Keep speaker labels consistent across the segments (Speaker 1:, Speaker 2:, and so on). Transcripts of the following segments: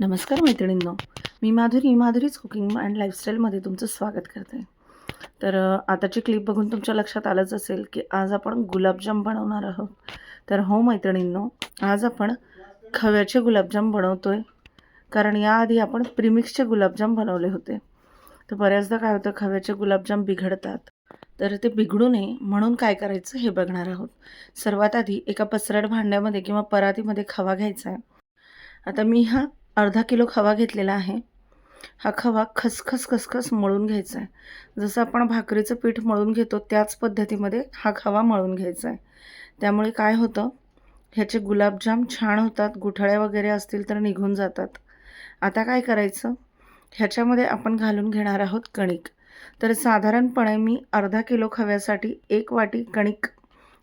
Speaker 1: नमस्कार मैत्रिणींनो. मी माधुरी माधुरीच कुकिंग अँड लाईफस्टाईलमध्ये तुमचं स्वागत करते. तर आताची क्लिप बघून तुमच्या लक्षात आलंच असेल की आज आपण गुलाबजाम बनवणार आहोत. तर हो मैत्रिणींनो आज आपण खव्याचे गुलाबजाम बनवतो आहे कारण याआधी आपण प्रिमिक्सचे गुलाबजाम बनवले होते. तर बऱ्याचदा काय होतं खव्याचे गुलाबजाम बिघडतात. तर ते बिघडू नये म्हणून काय करायचं हे बघणार आहोत. सर्वात आधी एका पसरट भांड्यामध्ये किंवा परातीमध्ये खवा घ्यायचा आहे. आता मी हा अर्धा किलो खवा घेतलेला आहे. हा खवा खसखस खसखस मळून घ्यायचा आहे जसं आपण भाकरीचं पीठ मळून घेतो त्याच पद्धतीमध्ये हा खवा मळून घ्यायचा आहे त्यामुळे काय होतं ह्याचे गुलाबजाम छान होतात गुठळ्या वगैरे असतील तर निघून जातात. आता काय करायचं ह्याच्यामध्ये आपण घालून घेणार आहोत कणिक. तर साधारणपणे मी अर्धा किलो खव्यासाठी एक वाटी कणिक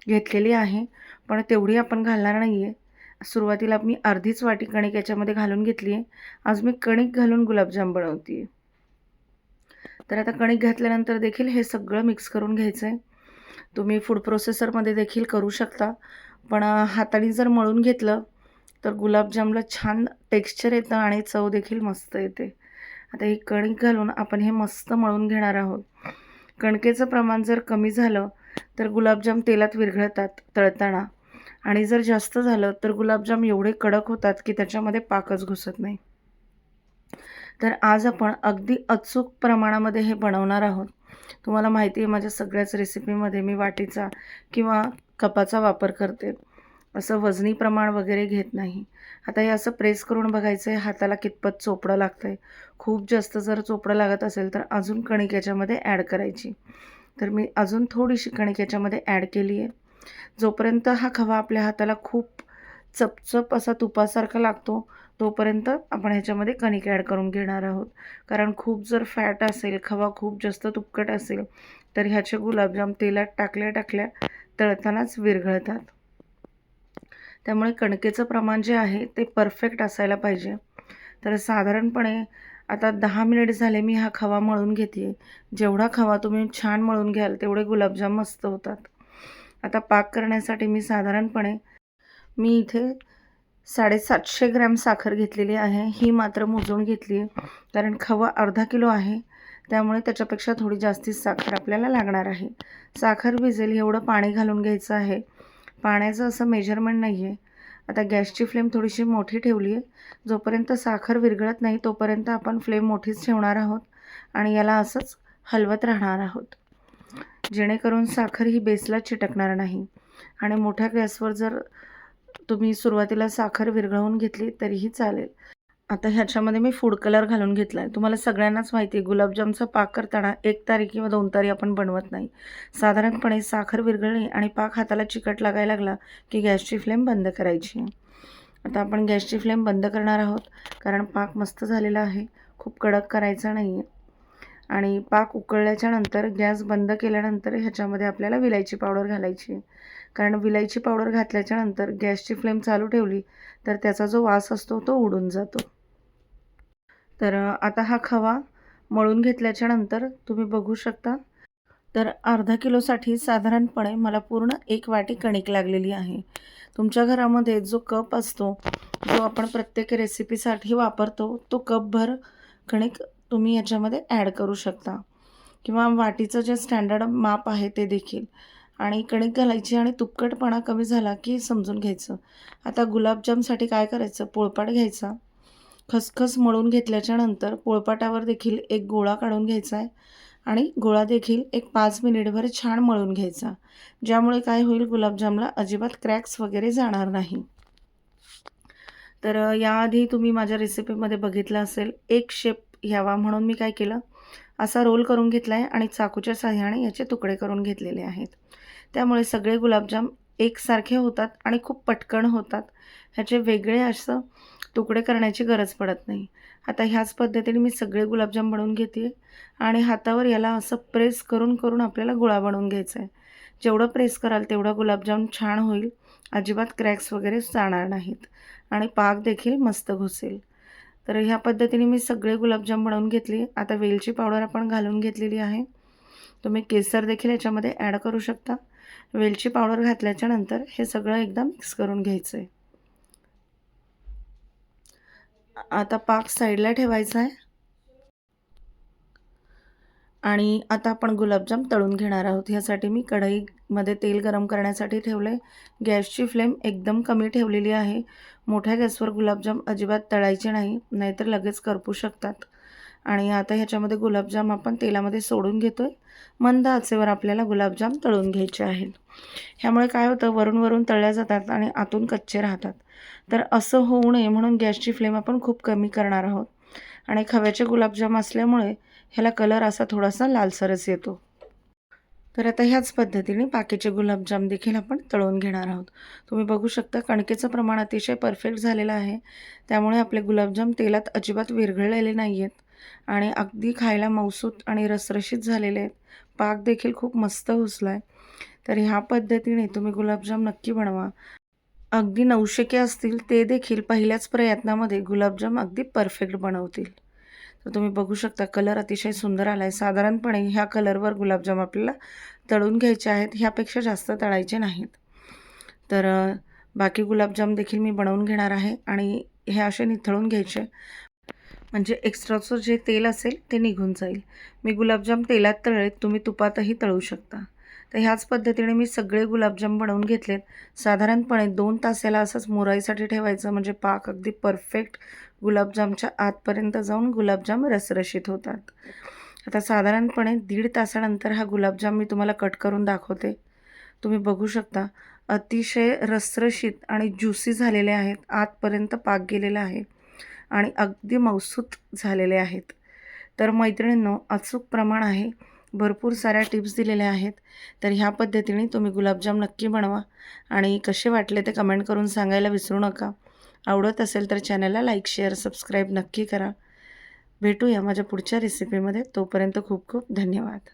Speaker 1: घेतलेली आहे पण तेवढी आपण घालणार नाही आहे सुरुवातीला मी अर्धीच वाटी कणिक याच्यामध्ये घालून घेतली आहे. आज मी कणिक घालून गुलाबजाम बनवते तर आता कणिक घातल्यानंतर देखील हे सगळं मिक्स करून घ्यायचं आहे तुम्ही फूड प्रोसेसरमध्ये देखील करू शकता. पण हाताने जर मळून घेतलं तर गुलाबजामला छान टेक्स्चर येतं आणि चव देखील मस्त येते. आता ही कणिक घालून आपण हे मस्त मळून घेणार आहोत. कणकेचं प्रमाण जर कमी झालं तर गुलाबजाम तेलात विरघळतात तळताना. आणि जर जास्त झालं तर गुलाबजाम एवढे कडक होतात की त्याच्यामध्ये पाकच घुसत नाही. तर आज आपण अगदी अचूक प्रमाणामध्ये हे बनवणार आहोत. तुम्हाला माहिती आहे माझ्या सगळ्याच रेसिपीमध्ये मी वाटीचा किंवा कपाचा वापर करते. असं वजनी प्रमाण वगैरे घेत नाही. आता हे असं प्रेस करून बघायचं आहे हाताला कितपत चोपडं लागतं आहे खूप जास्त जर चोपडं लागत असेल तर अजून कणिक याच्यामध्ये ॲड करायची. तर मी अजून थोडीशी कणिक याच्यामध्ये ॲड केली आहे जोपर्यंत हा खवा आपल्या हाताला खूप चपचप असा तुपासारखा लागतो तोपर्यंत आपण ह्याच्यामध्ये कणिक ॲड करून घेणार आहोत. कारण खूप जर फॅट असेल खवा खूप जास्त तुपकट असेल तर ह्याचे गुलाबजाम तेलात टाकल्या टाकल्या तळतानाच विरघळतात. त्यामुळे कणकेचं प्रमाण जे आहे ते परफेक्ट असायला पाहिजे. तर साधारणपणे आता दहा मिनिट झाले मी हा खवा मळून घेते जेवढा खवा तुम्ही छान मळून घ्याल तेवढे गुलाबजाम मस्त होतात. आता पाक करण्यासाठी मी साधारणपणे मी इथे साडेसातशे ग्रॅम साखर घेतलेली आहे. ही मात्र मोजून घेतली आहे कारण खवा अर्धा किलो आहे. त्यामुळे त्याच्यापेक्षा थोडी जास्तीच साखर आपल्याला लागणार आहे. साखर भिजेल एवढं पाणी घालून घ्यायचं आहे. पाण्याचं असं मेजरमेंट नाही आहे आता गॅसची फ्लेम थोडीशी मोठी ठेवली आहे जोपर्यंत साखर विरघळत नाही तोपर्यंत आपण फ्लेम मोठीच ठेवणार आहोत आणि याला असंच हलवत राहणार आहोत. जेणेकरून साखर ही बेसला चिटकणार नाही. आणि मोठ्या गॅसवर जर तुम्ही सुरुवातीला साखर विरघळवून घेतली तरीही चालेल. आता ह्याच्यामध्ये मी फूड कलर घालून घेतला आहे तुम्हाला सगळ्यांनाच माहिती आहे गुलाबजामचा पाक करताना एक तारीख किंवा दोन तारी आपण बनवत नाही. साधारणपणे साखर विरघळली आणि पाक हाताला चिकट लागायला लागला की गॅसची फ्लेम बंद करायची. आता आपण गॅसची फ्लेम बंद करणार आहोत कारण पाक मस्त झालेला आहे. खूप कडक करायचा नाही आहे आणि पाक उकळल्याच्या नंतर गॅस बंद केल्यानंतर ह्याच्यामध्ये आपल्याला विलायची पावडर घालायची. कारण विलायची पावडर घातल्याच्या नंतर गॅसची फ्लेम चालू ठेवली तर त्याचा जो वास असतो तो उडून जातो. तर आता हा खवा मळून घेतल्याच्या नंतर तुम्ही बघू शकता. तर अर्धा किलोसाठी साधारणपणे मला पूर्ण एक वाटी कणिक लागलेली आहे. तुमच्या घरामध्ये जो कप असतो जो आपण प्रत्येक रेसिपीसाठी वापरतो तो कपभर कणिक तुम्ही याच्यामध्ये ॲड करू शकता. किंवा वाटीचं जे स्टँडर्ड माप आहे ते देखील. आणि कणिक घालायची आणि तुपकटपणा कमी झाला की समजून घ्यायचं. आता गुलाबजामसाठी काय करायचं? पोळपाट घ्यायचा. खसखस मळून घेतल्याच्या नंतर पोळपाटावर देखील एक गोळा काढून घ्यायचा आहे. आणि गोळा देखील एक पाच मिनिटभर छान मळून घ्यायचा. ज्यामुळे काय होईल? गुलाबजामला अजिबात क्रॅक्स वगैरे जाणार नाही. तर याआधी तुम्ही माझ्या रेसिपीमध्ये बघितलं असेल एक शेप यावा म्हणून मी काय केलं? असा रोल करून घेतला आहे आणि चाकूच्या साह्याने याचे तुकडे करून घेतलेले आहेत. त्यामुळे सगळे गुलाबजाम एकसारखे होतात आणि खूप पटकन होतात. ह्याचे वेगळे असं तुकडे करण्याची गरज पडत नाही. आता ह्याच पद्धतीने मी सगळे गुलाबजाम बनवून घेते आणि हातावर याला असं प्रेस करून करून आपल्याला गुळा बनवून घ्यायचा आहे जेवढं प्रेस कराल तेवढा गुलाबजाम छान होईल. अजिबात क्रॅक्स वगैरे जाणार नाहीत. आणि पाक देखील मस्त घुसेल. तर ह्या पद्धतीने मी सगळे गुलाबजाम बनवून घेतली. आता वेलची पावडर आपण घालून घेतलेली आहे. तुम्ही केसर देखील याच्यामध्ये ॲड करू शकता. वेलची पावडर घातल्याच्या नंतर हे सगळं एकदा मिक्स करून घ्यायचं आहे आता पाक साईडला ठेवायचा आहे. आणि आता आपण गुलाबजाम तळून घेणार आहोत. ह्यासाठी मी कढईमध्ये तेल गरम करण्यासाठी ठेवलं आहे गॅसची फ्लेम एकदम कमी ठेवलेली आहे. मोठ्या गॅसवर गुलाबजाम अजिबात तळायचे नाही नाहीतर लगेच करपू शकतात. आणि आता ह्याच्यामध्ये गुलाबजाम आपण तेलामध्ये सोडून घेतो आहे मंद आचेवर आपल्याला गुलाबजाम तळून घ्यायचे आहेत. ह्यामुळे काय होतं? वरून वरून तळल्या जातात आणि आतून कच्चे राहतात. तर असं होऊ नये म्हणून गॅसची फ्लेम आपण खूप कमी करणार आहोत. आणि खव्याचे गुलाबजाम असल्यामुळे ह्याला कलर असा थोडासा लालसरच येतो. तर आता ह्याच पद्धतीने बाकीचे गुलाबजाम देखील आपण तळून घेणार आहोत. तुम्ही बघू शकता कणकेचं प्रमाण अतिशय परफेक्ट झालेलं आहे. त्यामुळे आपले गुलाबजाम तेलात अजिबात विरघळलेले नाही आहेत आणि अगदी खायला मौसूत आणि रसरशीत झालेले आहेत. पाक देखील खूप मस्त हुसला आहे तर ह्या पद्धतीने तुम्ही गुलाबजाम नक्की बनवा. अगदी नवशिके असतील ते देखील पहिल्याच प्रयत्नामध्ये गुलाबजाम अगदी परफेक्ट बनवतील. तर तुम्ही बघू शकता कलर अतिशय सुंदर आला आहे साधारणपणे ह्या कलरवर गुलाबजाम आपल्याला तळून घ्यायचे आहेत. ह्यापेक्षा जास्त तळायचे नाहीत. तर बाकी गुलाबजाम देखील मी बनवून घेणार आहे आणि हे असे निथळून घ्यायचे. म्हणजे एक्स्ट्राचं जे तेल असेल ते निघून जाईल. मी गुलाबजाम तेलात तळलेत तुम्ही तुपातही तळू शकता. तर ह्याच पद्धतीने मी सगळे गुलाबजाम बनवून घेतलेत. साधारणपणे दोन तासाला असंच मुराईसाठी ठेवायचं म्हणजे पाक अगदी परफेक्ट गुलाबजामच्या आतपर्यंत जाऊन गुलाबजाम रसरशीत होतात. आता साधारणपणे दीड तासानंतर हा गुलाबजाम मी तुम्हाला कट करून दाखवते. तुम्ही बघू शकता अतिशय रसरशीत आणि ज्युसी झालेले आहेत आतपर्यंत पाक गेलेला आहे आणि अगदी मौसूत झालेले आहेत. तर मैत्रिणींनो अचूक प्रमाण आहे भरपूर साऱ्या टिप्स दिलेल्या आहेत तर ह्या पद्धतीने तुम्ही गुलाबजाम नक्की बनवा आणि कसे वाटले ते कमेंट करून सांगायला विसरू नका. आवडत असेल तर चॅनलला लाईक शेअर सबस्क्राईब नक्की करा. भेटूया माझ्या पुढच्या रेसिपीमध्ये तोपर्यंत खूप खूप धन्यवाद.